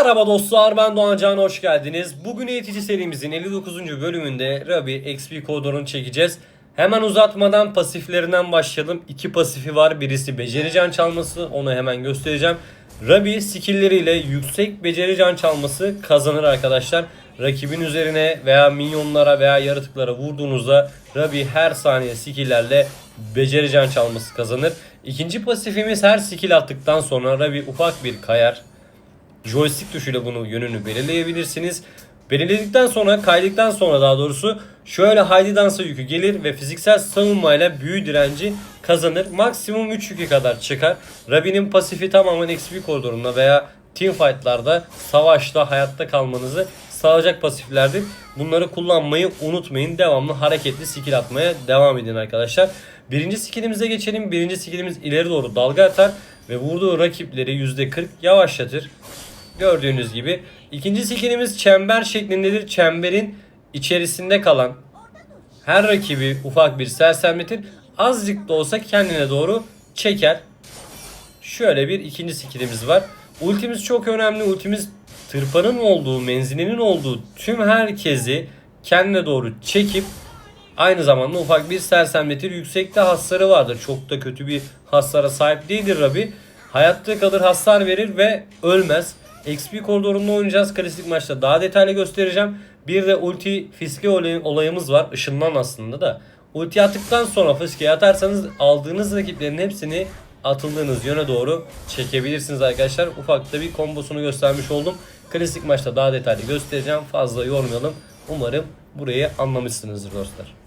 Merhaba dostlar ben Doğan Can hoş geldiniz. Bugün eğitici serimizin 59. bölümünde Rabi XP kodunu çekeceğiz. Hemen uzatmadan pasiflerinden başlayalım. İki pasifi var. Birisi beceri can çalması. Onu hemen göstereceğim. Rabi skilleriyle yüksek beceri can çalması kazanır arkadaşlar. Rakibin üzerine veya minyonlara veya yaratıklara vurduğunuzda Rabi her saniye skilllerle beceri can çalması kazanır. İkinci pasifimiz her skill attıktan sonra Rabi ufak bir kayar. Joystick tuşuyla bunu yönünü belirleyebilirsiniz. Belirledikten sonra kaydıktan sonra daha doğrusu şöyle haydi dansa yükü gelir ve fiziksel savunmayla büyü direnci kazanır. Maksimum 3 yükü kadar çıkar. Rabi'nin pasifi tamamen XP koridorunda veya teamfightlarda savaşta hayatta kalmanızı sağlayacak pasiflerdir. Bunları kullanmayı unutmayın. Devamlı hareketli skill atmaya devam edin arkadaşlar. Birinci skillimize geçelim. Birinci skillimiz ileri doğru dalga atar ve vurduğu rakipleri %40 yavaşlatır. Gördüğünüz gibi. İkinci skillimiz çember şeklindedir. Çemberin içerisinde kalan her rakibi ufak bir sersemletir. Azıcık da olsa kendine doğru çeker. Şöyle bir ikinci skillimiz var. Ultimiz çok önemli. Ultimiz tırpanın olduğu, menzilinin olduğu tüm herkesi kendine doğru çekip aynı zamanda ufak bir sersemletir. Yüksekte hasarı vardır. Çok da kötü bir hasara sahip değildir Rabi. Hayatta kalır, hasar verir ve ölmez. XP koridorunda oynayacağız. Klasik maçta daha detaylı göstereceğim. Bir de ulti fiske olay- olayımız var. Işınlan aslında da. Ulti attıktan sonra fiske atarsanız aldığınız rakiplerin hepsini atıldığınız yöne doğru çekebilirsiniz arkadaşlar. Ufak da bir kombosunu göstermiş oldum. Klasik maçta daha detaylı göstereceğim. Fazla yormayalım. Umarım burayı anlamışsınızdır dostlar.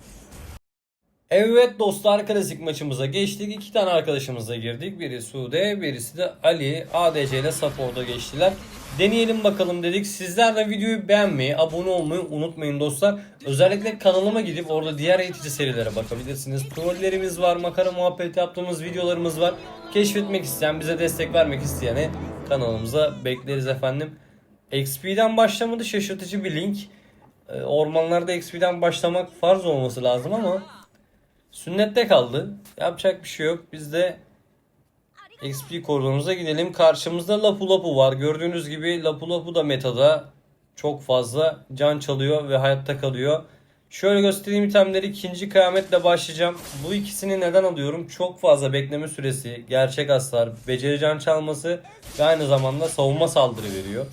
Evet dostlar klasik maçımıza geçtik. İki tane arkadaşımızla girdik. Biri Sude, birisi de Ali. ADC ile Support'a geçtiler. Deneyelim bakalım dedik. Sizler de videoyu beğenmeyi, abone olmayı unutmayın dostlar. Özellikle kanalıma gidip orada diğer eğitici serilere bakabilirsiniz. Trollerimiz var, makara muhabbet yaptığımız videolarımız var. Keşfetmek isteyen, bize destek vermek isteyene kanalımıza bekleriz efendim. XP'den başlamadı şaşırtıcı bir link. Ee, Ormanlarda XP'den başlamak farz olması lazım ama Sünnette kaldı. Yapacak bir şey yok. Biz de XP koridorumuza gidelim. Karşımızda Lapu Lapu var. Gördüğünüz gibi Lapu Lapu da metada çok fazla can çalıyor ve hayatta kalıyor. Şöyle göstereyim itemleri ikinci kıyametle başlayacağım. Bu ikisini neden alıyorum? Çok fazla bekleme süresi, gerçek hasar, beceri can çalması ve aynı zamanda savunma saldırı veriyor.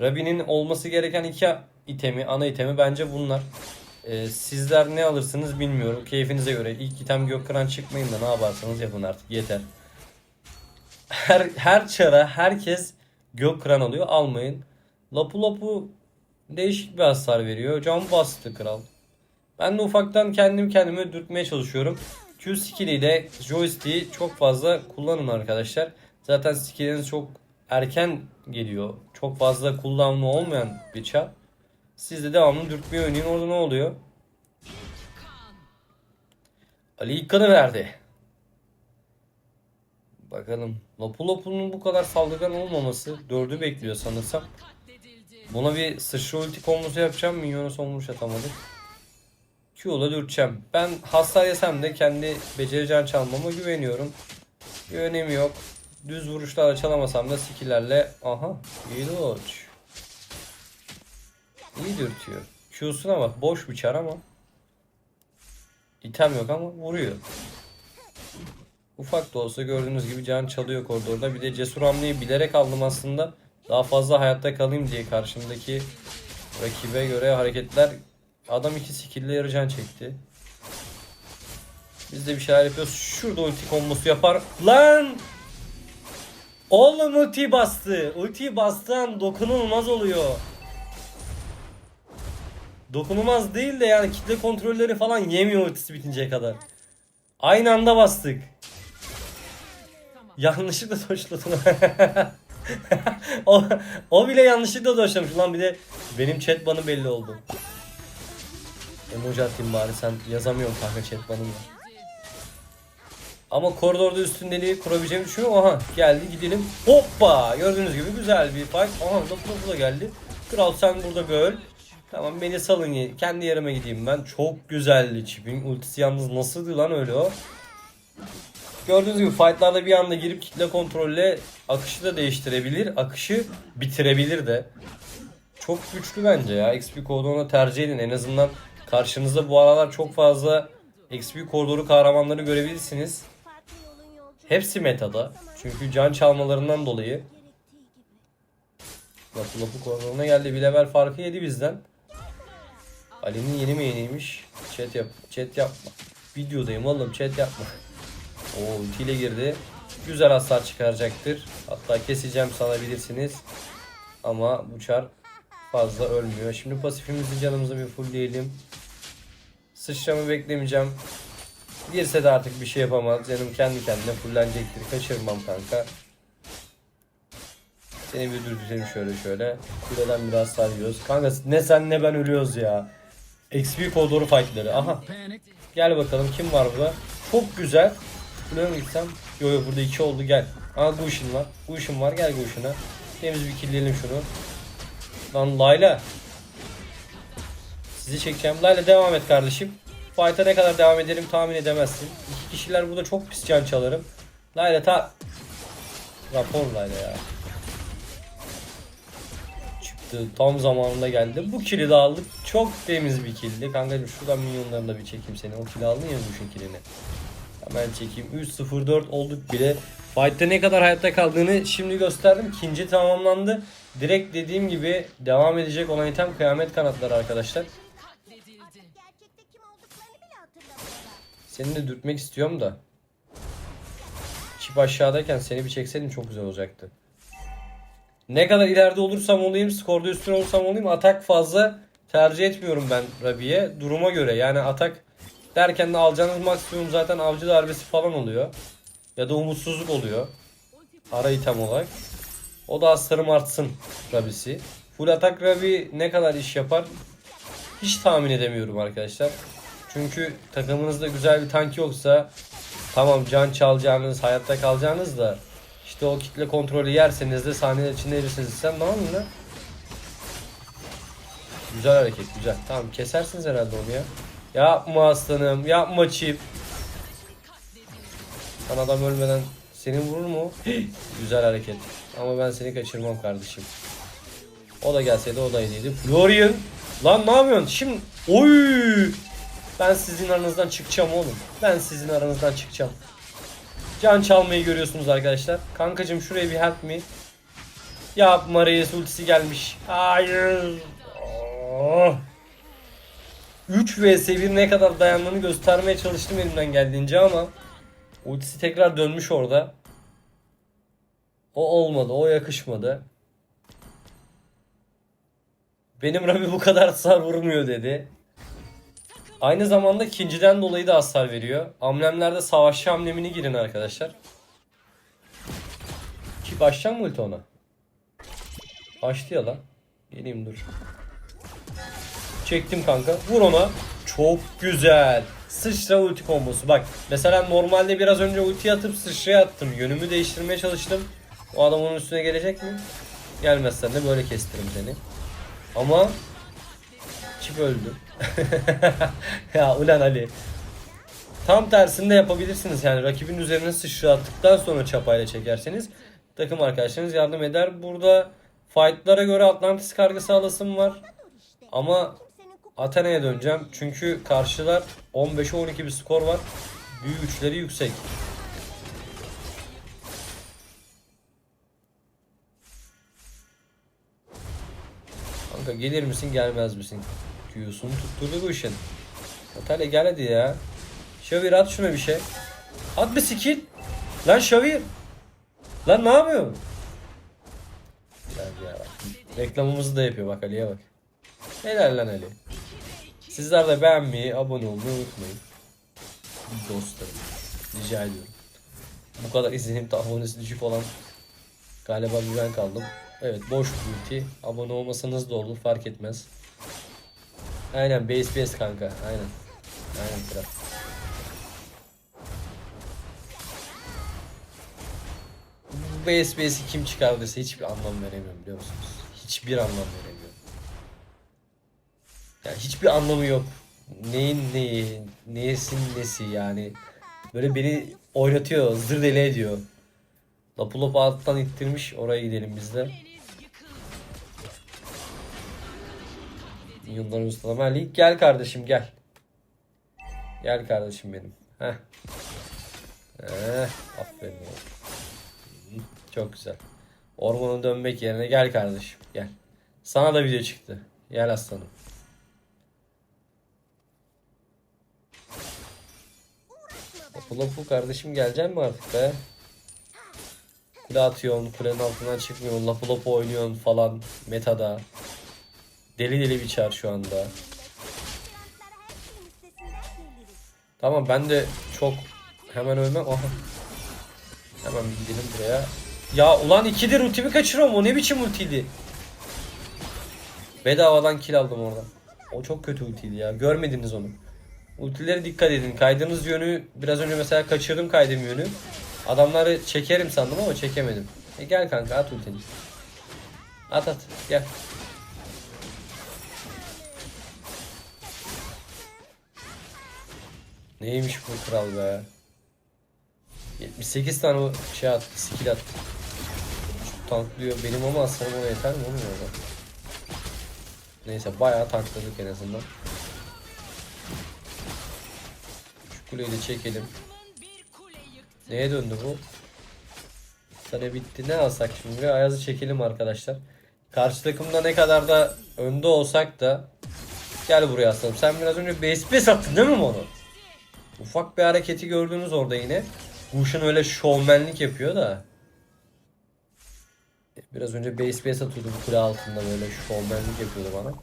Rabi'nin olması gereken iki itemi, ana itemi bence bunlar. Ee, sizler ne alırsınız bilmiyorum. Keyfinize göre. İlk item Gökkıran çıkmayın da ne yaparsanız yapın artık. Yeter. Her, her çara herkes Gökkıran alıyor. Almayın. Lapu Lapu değişik bir hasar veriyor. Can bastı kral. Ben de ufaktan kendim kendime dürtmeye çalışıyorum. Q skill'i de joystick'i çok fazla kullanın arkadaşlar. Zaten skill'iniz çok erken geliyor. Çok fazla kullanımı olmayan bir çar. Siz de devamlı dürtmeyi oynayın. Orada ne oluyor? Ali ilk kanı verdi. Bakalım. Lopu Lopu'nun bu kadar saldırgan olmaması. Dördü bekliyor sanırsam. Buna bir sıçra ulti kombosu yapacağım. Minyonu son vuruş atamadık. Q'la dürteceğim. Ben hasar yesem de kendi beceri can çalmama güveniyorum. Bir önemi yok. Düz vuruşlarla çalamasam da skill'lerle. Aha. İyi dodge. İyi dürtüyor. Q'suna bak. Boş bir çar ama. İtem yok ama vuruyor. Ufak da olsa gördüğünüz gibi can çalıyor koridorda. Bir de cesur hamleyi bilerek aldım aslında. Daha fazla hayatta kalayım diye karşımdaki rakibe göre hareketler. Adam iki skill'le yarı can çekti. Biz de bir şeyler yapıyoruz. Şurada ulti kombosu yapar. Lan! Oğlum ulti bastı. Ulti bastıran dokunulmaz oluyor. Dokunulmaz değil de yani kitle kontrolleri falan yemiyor ultisi bitinceye kadar. Aynı anda bastık. Yanlışlıkla doşladım. o, o bile yanlışlıkla doşlamış. Lan bir de benim chat banı belli oldu. Emoji atayım bari sen yazamıyorsun kanka chat banın var. Ama koridorda üstündeliği kurabileceğimi düşünüyorum. Aha geldi gidelim. Hoppa gördüğünüz gibi güzel bir fight. Aha da geldi. Kral sen burada böl. Tamam beni salın kendi yerime gideyim ben. Çok güzeldi çipin ultisi yalnız nasıldı lan öyle o. Gördüğünüz gibi fightlarda bir anda girip kitle kontrolle akışı da değiştirebilir. Akışı bitirebilir de. Çok güçlü bence ya. XP koridorunu tercih edin. En azından karşınızda bu aralar çok fazla XP koridoru kahramanları görebilirsiniz. Hepsi metada. Çünkü can çalmalarından dolayı. Lapı lapı koridoruna geldi. Bir level farkı yedi bizden. Ali'nin yeni main'iymiş. Chat yap. Chat yapma. Videodayım oğlum chat yapma. Oo ultiyle girdi. Güzel hasar çıkaracaktır. Hatta keseceğim sanabilirsiniz. Ama bu çar fazla ölmüyor. Şimdi pasifimizi canımızı bir fullleyelim. Sıçramı beklemeyeceğim. Girse de artık bir şey yapamaz. Canım kendi kendine fullenecektir. Kaçırmam kanka. Seni bir dürteceğim şöyle şöyle. Kuleden biraz sarıyoruz. Kanka ne sen ne ben ölüyoruz ya. XP koridoru fightları. Aha. Gel bakalım kim var burada. Çok güzel. Buraya mı gitsem? Yo yo burada iki oldu gel. Aa Gush'in var. Gush'in var gel Gush'ina. Temiz bir killeyelim şunu. Lan Layla. Sizi çekeceğim. Layla devam et kardeşim. Fight'a ne kadar devam ederim tahmin edemezsin. İki kişiler burada çok pis can çalarım. Layla ta... Rapor Layla ya. Çıktı. Tam zamanında geldi. Bu kili de aldık. Çok temiz bir kildi. Kankacım şuradan milyonlarını da bir çekeyim seni. O kili aldın ya bu kilini. Hemen çekeyim. 3-0-4 olduk bile. Fight'te ne kadar hayatta kaldığını şimdi gösterdim. İkinci tamamlandı. Direkt dediğim gibi devam edecek olan item kıyamet kanatları arkadaşlar. Seni de dürtmek istiyorum da. Çip aşağıdayken seni bir çekseydim çok güzel olacaktı. Ne kadar ileride olursam olayım, skorda üstün olursam olayım atak fazla tercih etmiyorum ben Rabi'ye. Duruma göre yani atak derken de alacağınız maksimum zaten avcı darbesi falan oluyor. Ya da umutsuzluk oluyor. Ara item olarak. O da astarım artsın Rabi'si. Full atak Rabi ne kadar iş yapar hiç tahmin edemiyorum arkadaşlar. Çünkü takımınızda güzel bir tank yoksa tamam can çalacağınız, hayatta kalacağınız da işte o kitle kontrolü yerseniz de saniyeler içinde erirsiniz. Sen ne yapıyorsun lan? Güzel hareket güzel. Tamam kesersiniz herhalde onu ya. Yapma aslanım yapma çip. Lan adam ölmeden seni vurur mu? güzel hareket. Ama ben seni kaçırmam kardeşim. O da gelseydi o da iyiydi. Florian. Lan ne yapıyorsun? Şimdi oy! Ben sizin aranızdan çıkacağım oğlum. Ben sizin aranızdan çıkacağım. Can çalmayı görüyorsunuz arkadaşlar. Kankacım şuraya bir help me. Yapma reis ultisi gelmiş. Hayır. Oh. 3 vs 1 ne kadar dayandığını göstermeye çalıştım elimden geldiğince ama ultisi tekrar dönmüş orada. O olmadı, o yakışmadı. Benim Rabi bu kadar hasar vurmuyor dedi. Aynı zamanda ikinciden dolayı da hasar veriyor. Amblemlerde savaşçı amblemini girin arkadaşlar. Ki başlayacak mı ulti ona? Açtı lan. Geleyim dur. Çektim kanka. Vur ona. Çok güzel. Sıçra ulti kombosu. Bak mesela normalde biraz önce ulti atıp sıçraya attım. Yönümü değiştirmeye çalıştım. O adam onun üstüne gelecek mi? Gelmezsen de böyle kestiririm seni. Ama Çip öldü. ya ulan Ali. Tam tersini de yapabilirsiniz yani rakibin üzerine sıçra attıktan sonra çapayla çekerseniz takım arkadaşlarınız yardım eder. Burada fightlara göre Atlantis kargısı alasım var. Ama Athena'ya döneceğim. Çünkü karşılar 15'e 12 bir skor var. Büyü güçleri yüksek. Kanka gelir misin gelmez misin? Q'sunu tutturdu bu işin. Atale gel hadi ya. Şavir at şuna bir şey. At bir skill. Lan Şavir. Lan ne yapıyorsun? Gel ya bak. Reklamımızı da yapıyor bak Ali'ye bak. Helal lan Ali. Sizler de beğenmeyi, abone olmayı unutmayın. Dostlarım. Rica ediyorum. Bu kadar izlenip de abonesi düşük olan galiba ben kaldım. Evet boş bir ulti. Abone olmasanız da olur fark etmez. Aynen base base kanka. Aynen. Aynen kral. Bu base base'i kim çıkardıysa hiçbir anlam veremiyorum biliyor musunuz? Hiçbir anlam veremiyorum. Yani hiçbir anlamı yok. Neyin neyi, neyesin nesi yani. Böyle beni oynatıyor. Zır deli ediyor. Lapu lapu alttan ittirmiş. Oraya gidelim biz de. Milyonların ustalama Ali. Gel kardeşim gel. Gel kardeşim benim. Heh. Heh. Aferin oğlum. Çok güzel. Ormana dönmek yerine gel kardeşim. Gel. Sana da video çıktı. Gel aslanım. Lapu lapu kardeşim gelecek mi artık be? Kule atıyorsun, kulenin altından çıkmıyorsun, lapu lapu oynuyorsun falan metada. Deli deli bir çar şu anda. Tamam ben de çok hemen ölmem. Aha. Hemen gidelim buraya. Ya ulan ikidir ultimi kaçırıyorum. O ne biçim ultiydi? Bedavadan kill aldım oradan. O çok kötü ultiydi ya. Görmediniz onu. Ultilere dikkat edin. Kaydığınız yönü biraz önce mesela kaçırdım kaydığım yönü. Adamları çekerim sandım ama çekemedim. E gel kanka at ultini. At at gel. Neymiş bu kral be? 78 tane şey attı, skill attı. Şu tanklıyor benim ama aslanım ona yeter mi oğlum orada? Neyse bayağı tankladık en azından. Şu kuleyi de çekelim. Neye döndü bu? Sene bitti. Ne alsak şimdi? Ayaz'ı çekelim arkadaşlar. Karşı takımda ne kadar da önde olsak da Gel buraya aslanım. Sen biraz önce base base attın değil mi onu? Ufak bir hareketi gördünüz orada yine. Guş'un öyle şovmenlik yapıyor da. Biraz önce base base atıyordu bu kule altında böyle şovmenlik yapıyordu bana.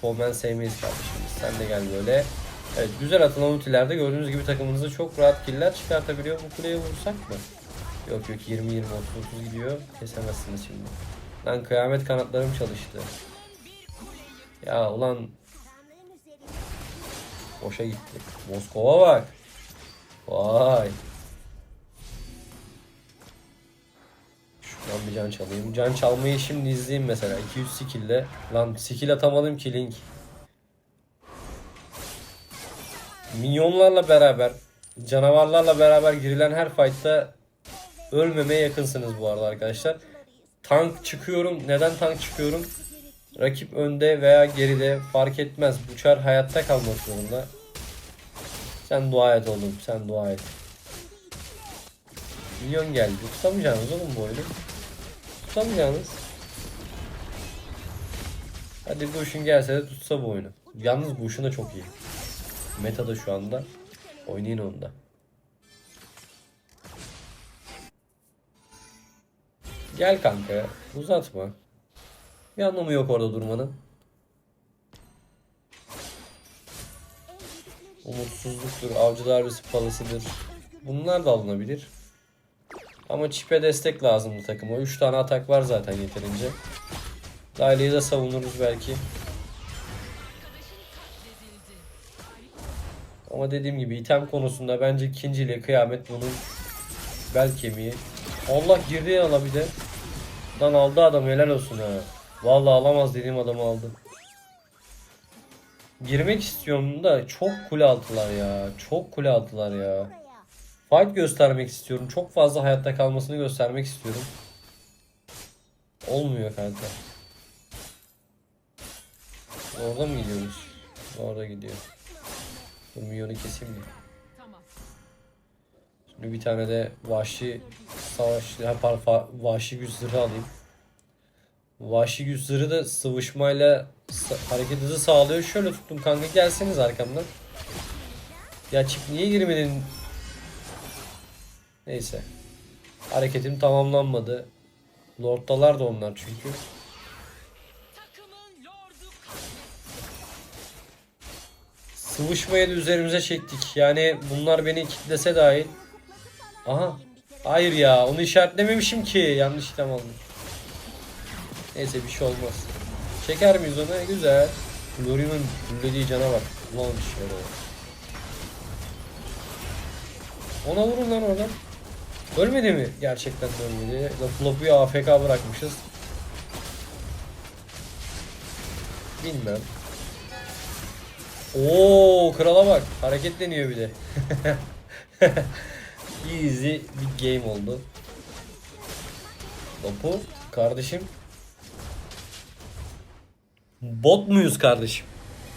Şovmen sevmeyiz kardeşim. Sen de gel böyle. Evet güzel atılan ultilerde gördüğünüz gibi takımınızda çok rahat killer çıkartabiliyor. Bu kuleye vursak mı? Yok yok 20 20 30 30 gidiyor. Kesemezsiniz şimdi. Lan kıyamet kanatlarım çalıştı. Ya ulan Boşa gitti. Moskova bak. Vay. Şuradan bir can çalayım. Can çalmayı şimdi izleyeyim mesela. 200 skill'le. Lan skill atamadım ki Link. Minyonlarla beraber, canavarlarla beraber girilen her fight'ta ölmemeye yakınsınız bu arada arkadaşlar. Tank çıkıyorum. Neden tank çıkıyorum? Rakip önde veya geride fark etmez. Bu hayatta kalmak zorunda. Sen dua et oğlum. Sen dua et. Milyon geldi. Tutamayacaksınız oğlum bu oyunu. Tutamayacaksınız. Hadi Gush'un gelse de tutsa bu oyunu. Yalnız Gush'un da çok iyi. Meta'da şu anda. Oynayın onda. Gel kanka. Uzatma. Bir anlamı yok orada durmanın. Umutsuzluktur, avcı darbesi palasıdır. Bunlar da alınabilir. Ama çipe destek lazımdı takıma. 3 tane atak var zaten yeterince. Daileyi de savunuruz belki. Ama dediğim gibi item konusunda bence ikinciyle kıyamet bunun bel kemiği. Allah girdi ya bir de. Lan aldı adam helal olsun ha. Vallahi alamaz dediğim adamı aldı. Girmek istiyorum da çok kule altılar ya. Çok kule altılar ya. Fight göstermek istiyorum. Çok fazla hayatta kalmasını göstermek istiyorum. Olmuyor kanka. Orada mı gidiyoruz? Orada gidiyor. Dur milyonu keseyim mi? Şimdi bir tane de vahşi savaş, ha, vahşi güç zırhı alayım. Vahşi zırhı da sıvışmayla hareket hızı sağlıyor. Şöyle tuttum kanka gelseniz arkamdan. Ya çift niye girmedin? Neyse. Hareketim tamamlanmadı. Lord'dalar da onlar çünkü. Sıvışmayı da üzerimize çektik. Yani bunlar beni kitlese dahil. Aha. Hayır ya onu işaretlememişim ki. Yanlış item aldım. Neyse bir şey olmaz. Çeker miyiz onu? Güzel. Glorion'un fullediği cana bak. Ulan şöyle. Ona vurun lan oradan. Ölmedi mi? Gerçekten ölmedi. Lopu'yu AFK bırakmışız. Bilmem. Oo krala bak. Hareketleniyor bir de. Easy bir game oldu. Topu kardeşim. Bot muyuz kardeşim?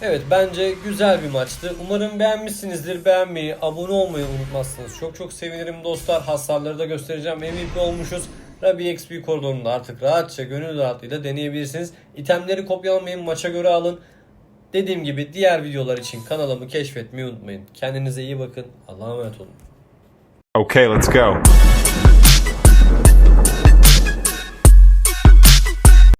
Evet bence güzel bir maçtı. Umarım beğenmişsinizdir. Beğenmeyi, abone olmayı unutmazsınız. Çok çok sevinirim dostlar. Hasarları da göstereceğim. MVP olmuşuz. Rabbi XP koridorunda artık rahatça gönül rahatlığıyla deneyebilirsiniz. İtemleri kopyalamayın, maça göre alın. Dediğim gibi diğer videolar için kanalımı keşfetmeyi unutmayın. Kendinize iyi bakın. Allah'a emanet olun. Okay, let's go.